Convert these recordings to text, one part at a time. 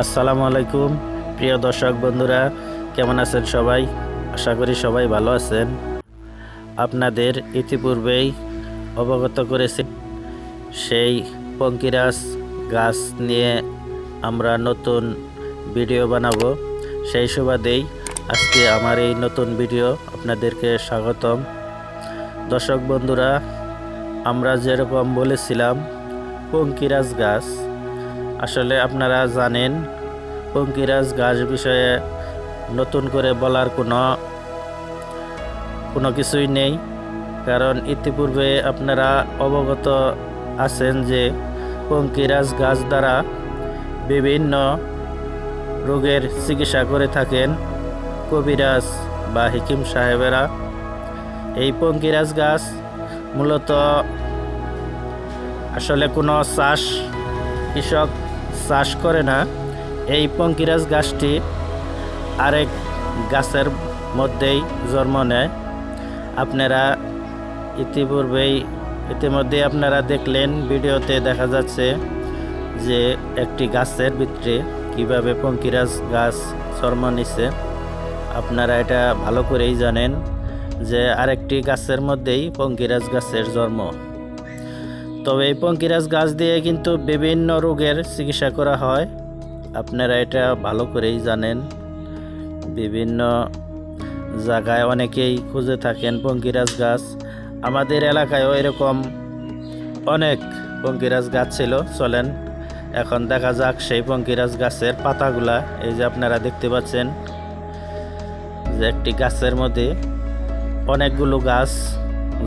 আসসালামু আলাইকুম, প্রিয় দর্শক বন্ধুরা, কেমন আছেন সবাই? আশা করি সবাই ভালো আছেন। আপনাদের ইতিপূর্বেই অবগত করেছি, সেই পঙ্কিরাস গাছ নিয়ে আমরা নতুন ভিডিও বানাবো। সেই সুবাদেই আজকে আমার এই নতুন ভিডিও আপনাদেরকে স্বাগতম। দর্শক বন্ধুরা, আমরা যেরকম বলেছিলাম, পঙ্কিরাজ গাছ। আসলে আপনারা জানেন, পঙ্কিরাজ গাছ বিষয়ে নতুন করে বলার কোনো কোনো কিছুই নেই। কারণ ইতিপূর্বে আপনারা অবগত আছেন যে, পঙ্কিরাজ গাছ দ্বারা বিভিন্ন রোগের চিকিৎসা করে থাকেন কবিরাজ বা হিকিম সাহেবেরা। এই পঙ্কিরাজ গাছ মূলত আসলে কোনো চাষ কৃষক চাষ করে না। এই পঙ্কিরাজ গাছটি আরেক গাছের মধ্যেই জন্ম নেয়। আপনারা ইতিপূর্বেই ইতিমধ্যে আপনারা দেখলেন, ভিডিওতে দেখা যাচ্ছে যে একটি গাছের ভিতরে কীভাবে পঙ্কিরাজ গাছ জন্ম নিছে, আপনারা এটা ভালো করেই জানেন যে আরেকটি গাছের মধ্যেই পঙ্কিরাজ গাছের জন্ম। তবে এই পঙ্কিরাজ গাছ দিয়ে কিন্তু বিভিন্ন রোগের চিকিৎসা করা হয়, আপনারা এটা ভালো করেই জানেন। বিভিন্ন জায়গায় অনেকেই খুঁজে থাকেন পঙ্কিরাজ গাছ। আমাদের এলাকায়ও এরকম অনেক পঙ্কিরাজ গাছ ছিল, চলেন এখন দেখা যাক সেই পঙ্কিরাজ গাছের পাতাগুলা, এই যে আপনারা দেখতে পাচ্ছেন যে একটি গাছের মধ্যে অনেকগুলো গাছ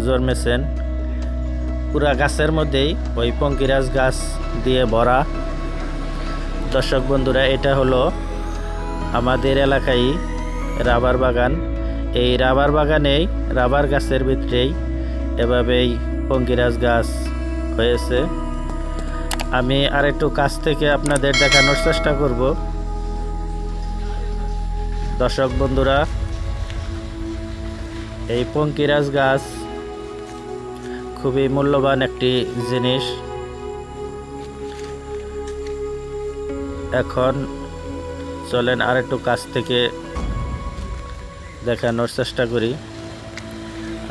জন্মেছেন। পুরা গাছের মধ্যেই ওই পঙ্কিরাজ গাছ দিয়ে ভরা। দর্শক বন্ধুরা, এটা হলো আমাদের এলাকায় রাবার বাগান। এই রাবার বাগানেই, রাবার গাছের ভিতরেই এভাবেই পঙ্কিরাজ গাছ হয়েছে। আমি আরেকটু কাছ থেকে আপনাদের দেখানোর চেষ্টা করব। দর্শক বন্ধুরা, এই পঙ্কিরাজ গাছ খুবই মূল্যবান একটি জিনিস। এখন চলেন আর একটু কাছ থেকে দেখানোর চেষ্টা করি।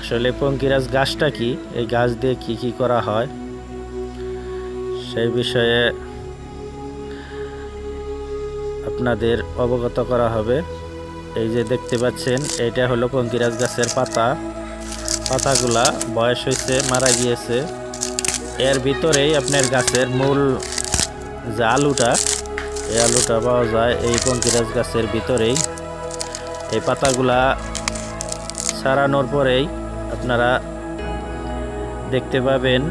আসলে পঙ্কিরাজ গাছটা কি? এই গাছ দিয়ে কি কি করা হয়? সেই বিষয়ে আপনাদের অবগত করা হবে। এই যে দেখতে পাচ্ছেন এটা হলো কঙ্কিরাজ গাছের পাতা। পাতাগুলা বয়স হয়েছে মারা গিয়েছে। এর ভিতরেই আপনার গাছের মূল যে আলুটা, এই আলুটা পাওয়া যায় এই কঙ্কিরাজ গাছের ভিতরেই। এই পাতাগুলা সারানোর পরেই আপনারা দেখতে পাবেন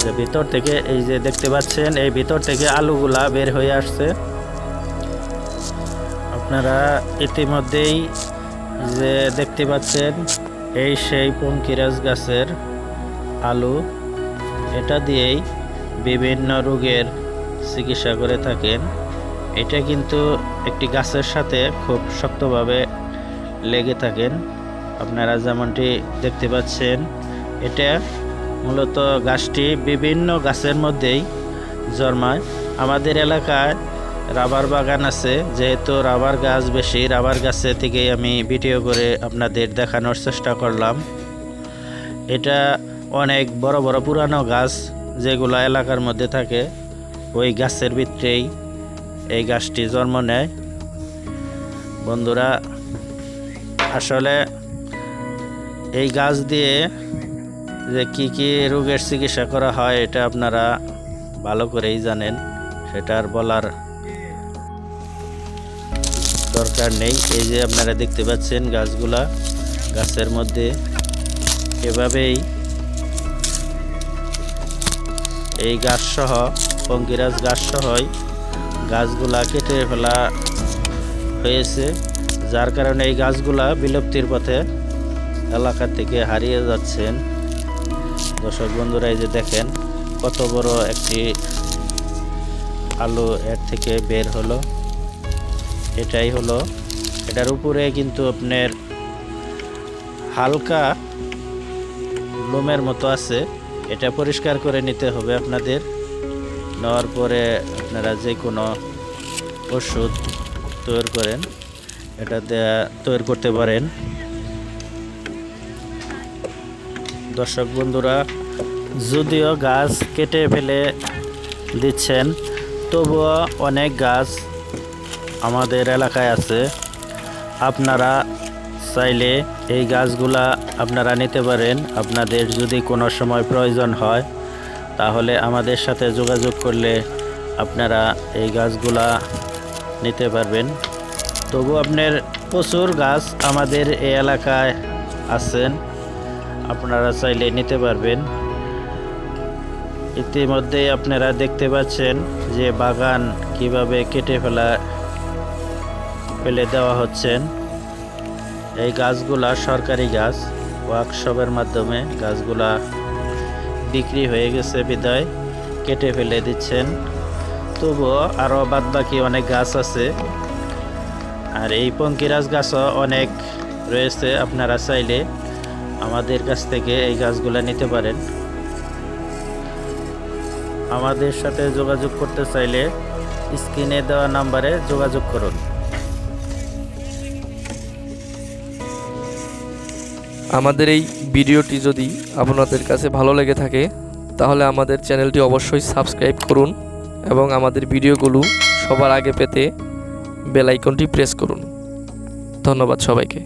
যে ভিতর থেকে এই যে দেখতে পাচ্ছেন, এই ভিতর থেকে আলুগুলা বের হয়ে আসছে। আপনারা ইতিমধ্যেই যে দেখতে পাচ্ছেন, এই সেই পঙ্কিরাজ গাছের আলু। এটা দিয়েই বিভিন্ন রোগের চিকিৎসা করে থাকেন। এটা কিন্তু একটি গাছের সাথে খুব শক্তভাবে লেগে থাকেন। আপনারা যেমনটি দেখতে পাচ্ছেন, এটা মূলত গাছটি বিভিন্ন গাছের মধ্যেই জন্মায়। আমাদের এলাকায় রাবার বাগান আছে, যেহেতু রাবার গাছ বেশি, রাবার গাছের থেকেই আমি ভিডিও করে আপনাদের দেখানোর চেষ্টা করলাম। এটা অনেক বড় বড় পুরানো গাছ যেগুলো এলাকার মধ্যে থাকে, ওই গাছের ভিতরেই এই গাছটি জন্ম নেয়। বন্ধুরা, আসলে এই গাছ দিয়ে যে কি কি রোগের চিকিৎসা করা হয় এটা আপনারা ভালো করেই জানেন, সেটা আর বলার দরকার নেই। এই যে আপনারা দেখতে পাচ্ছেন গাছগুলা, গাছের মধ্যে এভাবেই এই গাছ সহ পঙ্কিরাজ গাছ সহই গাছগুলা কেটে ফেলা হয়েছে, যার কারণে এই গাছগুলা বিলুপ্তির পথে এলাকা থেকে হারিয়ে যাচ্ছেন। দর্শক বন্ধুরা, এই যে দেখেন কত বড় একটি আলু এর থেকে বের হলো। এটাই হলো, এটার উপরে কিন্তু আপনার হালকা লোমের মতো আছে। এটা পরিষ্কার করে নিতে হবে আপনাদের। নেওয়ার পরে আপনারা যে কোনো ওষুধ তৈরি করেন, এটা দেয়া তৈরি করতে পারেন। দর্শক বন্ধুরা, যদিও গাছ কেটে ফেলে দিচ্ছেন, তবুও অনেক গাছ আমাদের এলাকায় আছে। আপনারা চাইলে এই গাছগুলা আপনারা নিতে পারেন। আপনাদের যদি কোনো সময় প্রয়োজন হয়, তাহলে আমাদের সাথে যোগাযোগ করলে আপনারা এই গাছগুলা নিতে পারবেন। তবু আপনার প্রচুর গাছ আমাদের এই এলাকায় আছেন। আপনারা চাইলে নিতে পারবেন। ইতিমধ্যেই আপনারা দেখতে পাচ্ছেন যে বাগান কীভাবে কেটে ফেলা, ফেলে দেওয়া হচ্ছেন এই গাছগুলা সরকারি গাছ। ওয়ার্কশপের মাধ্যমে গাছগুলা বিক্রি হয়ে গেছে, বিদায়। কেটে ফেলে দিচ্ছেন। তবুও আরও বাদবাকি অনেক গাছ আছে। আর এই পঙ্কিরাজ গাছও অনেক রয়েছে, আপনারা চাইলে আমাদের কাছ থেকে এই গাছগুলো নিতে পারেন। আমাদের সাথে যোগাযোগ করতে চাইলে স্ক্রিনে দেওয়া নাম্বারে যোগাযোগ করুন। আমাদের এই ভিডিওটি যদি আপনাদের কাছে ভালো লেগে থাকে, তাহলে আমাদের চ্যানেলটি অবশ্যই সাবস্ক্রাইব করুন এবং আমাদের ভিডিওগুলো সবার আগে পেতে বেল আইকনটি প্রেস করুন। ধন্যবাদ সবাইকে।